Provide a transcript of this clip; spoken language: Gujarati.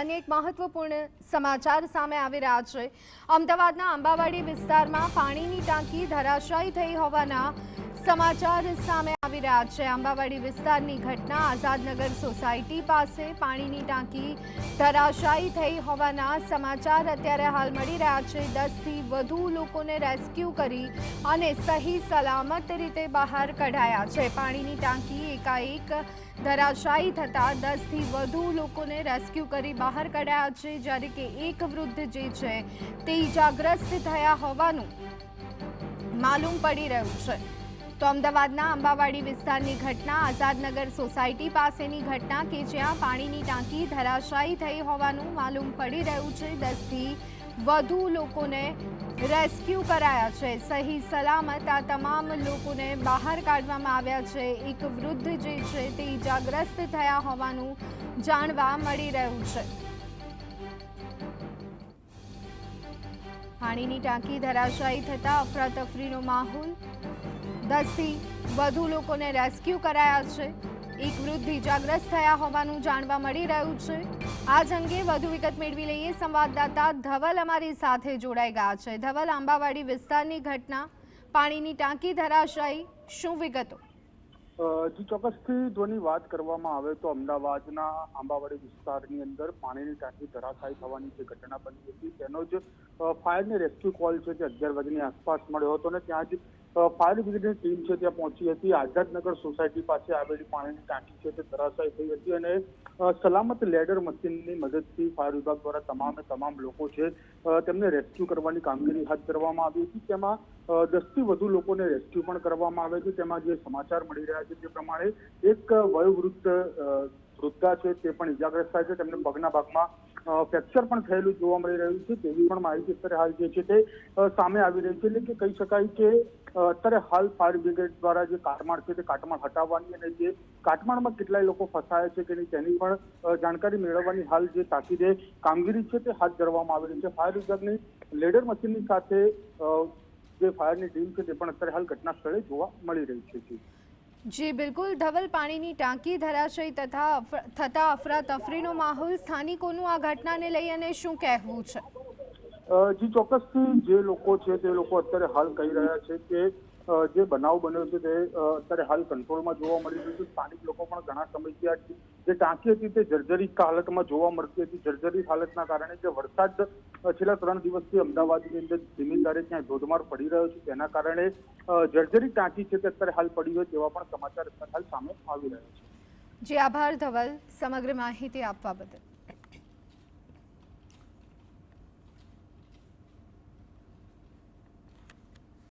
અને એક મહત્વપૂર્ણ સમાચાર સામે આવી રહ્યા છે. અમદાવાદના આંબાવાડી વિસ્તારમાં પાણીની ટાંકી ધરાશાયી થઈ હોવાના સમાચાર સામે આવી રહ્યા છે. આંબાવાડી વિસ્તારની ઘટના આઝાદનગર સોસાયટી પાસે પાણીની ટાંકી ધરાશાયી થઈ હોવાના સમાચાર અત્યારે હાલ મળી રહ્યા છે. દસથી વધુ લોકોને રેસ્ક્યુ કરી અને સહી સલામત રીતે બહાર કઢાયા છે. પાણીની ટાંકી એકાએક ધરાશાયી થતાં દસથી વધુ લોકોને રેસ્ક્યુ કરી બહાર કઢાયા છે. જ્યારે કે એક વૃદ્ધ જે છે તે ઇજાગ્રસ્ત થયા હોવાનું માલુમ પડી રહ્યું છે. તો અમદાવાદના અંબાવાડી વિસ્તારની ઘટના, આઝાદનગર સોસાયટી પાસેની ઘટના કે જ્યાં પાણીની ટાંકી ધરાશાયી થઈ હોવાનું માલુમ પડી રહ્યું છે. દસથી વધુ લોકોને રેસ્ક્યુ કરાયા છે. સહી સલામત આ તમામ લોકોને બહાર કાઢવામાં આવ્યા છે. એક વૃદ્ધ જે છે તે ઇજાગ્રસ્ત થયા હોવાનું જાણવા મળી રહ્યું છે. પાણીની ટાંકી ધરાશાયી થતાં અફરાતફરીનો માહોલ દસથી વધુ લોકોને રેસ્ક્યુ કરાયા છે. એક વૃદ્ધ ઇજાગ્રસ્ત થયા હોવાનું જાણવા મળી રહ્યું છે. આ જ અંગે વધુ વિગત મેળવી લઈએ. સંવાદદાતા ધવલ અમારી સાથે જોડાઈ ગયા છે. ધવલ આંબાવાડી વિસ્તારની ઘટના પાણીની ટાંકી ધરાશાયી શું વિગતો? જી ચોક્કસથી ધોની વાત કરવામાં આવે તો અમદાવાદના આંબાવાડી વિસ્તારની અંદર પાણીની ટાંકી ધરાશાયી થવાની જે ઘટના બની હતી તેનો જ અ, ફાયર રેસ્ક્યુ કોલ છે જે અગિયાર વાગ્યાની આસપાસ મળ્યો હતો અને ત્યાં જ ફાયર બ્રિગેડની ટીમ છે ત્યાં પહોંચી હતી. આઝાદનગર સોસાયટી પાસે આવેલી પાણીની ટાંકી છે તે ધરાશાયી થઈ હતી અને સલામત લેડર મશીનની મદદથી ફાયર વિભાગ દ્વારા તમામે તમામ લોકો છે તેમને રેસ્ક્યુ કરવાની કામગીરી હાથ ધરવામાં આવી હતી. તેમાં દસથી વધુ લોકોને રેસ્ક્યુ પણ કરવામાં આવે છે. તેમાં જે સમાચાર મળી રહ્યા છે તે પ્રમાણે એક વયોવૃદ્ધ વૃદ્ધા છે તે પણ ઇજાગ્રસ્ત થાય છે. તેમને પગના ભાગમાં ફ્રેક્ચર પણ થયેલું જોવા મળી રહ્યું છે તેવી પણ માહિતી અત્યારે હાલ જે છે તે સામે આવી રહી છે. એટલે કે કહી શકાય કે અત્યારે હાલ ફાયર બ્રિગેડ દ્વારા જે કાટમાળ છે તે કાટમાળ હટાવવાની અને જે કાટમાળમાં કેટલાય લોકો ફસાયા છે કે નહીં તેની પણ જાણકારી મેળવવાની હાલ જે તાકીદે કામગીરી છે તે હાથ ધરવામાં આવી રહી છે. ફાયર વિભાગની લેડર મશીનની સાથે જે ફાયરની ટીમ છે તે પણ અત્યારે હાલ ઘટના સ્થળે જોવા મળી રહી છે. જી. બિલકુલ ધવલ પાણીની ટાંકી ધરાશય તથા થતા અફરાતફરીનો માહોલ સ્થાનિકોનું આ ઘટનાને લઈ અને શું કહેવું છે જી, ચોક્કસથી જે લોકો છે તે લોકો અત્યારે હાલ કહી રહ્યા છે કે જે બનાવ બન્યો છે તે અત્યારે હાલ કંટ્રોલમાં જોવા મળી રહ્યું છે. સ્થાનિક લોકો પણ ઘણા સમયથી આ જે ટાંકી હતી તે જર્જરિત હાલતમાં જોવા મળતી હતી. જર્જરિત હાલતના કારણે જે વરસાદ છેલ્લા ત્રણ દિવસથી અમદાવાદની અંદર ધારે ત્યાં ધોધમાર પડી રહ્યો છે. તેના કારણે જર્જરિત ટાંકી છે તે અત્યારે હાલ પડી હોય તેવા પણ સમાચાર અત્યારે હાલ સામે આવી રહ્યા છે. જે, આભાર ધવલ. સમગ્ર માહિતી આપવા બદલ.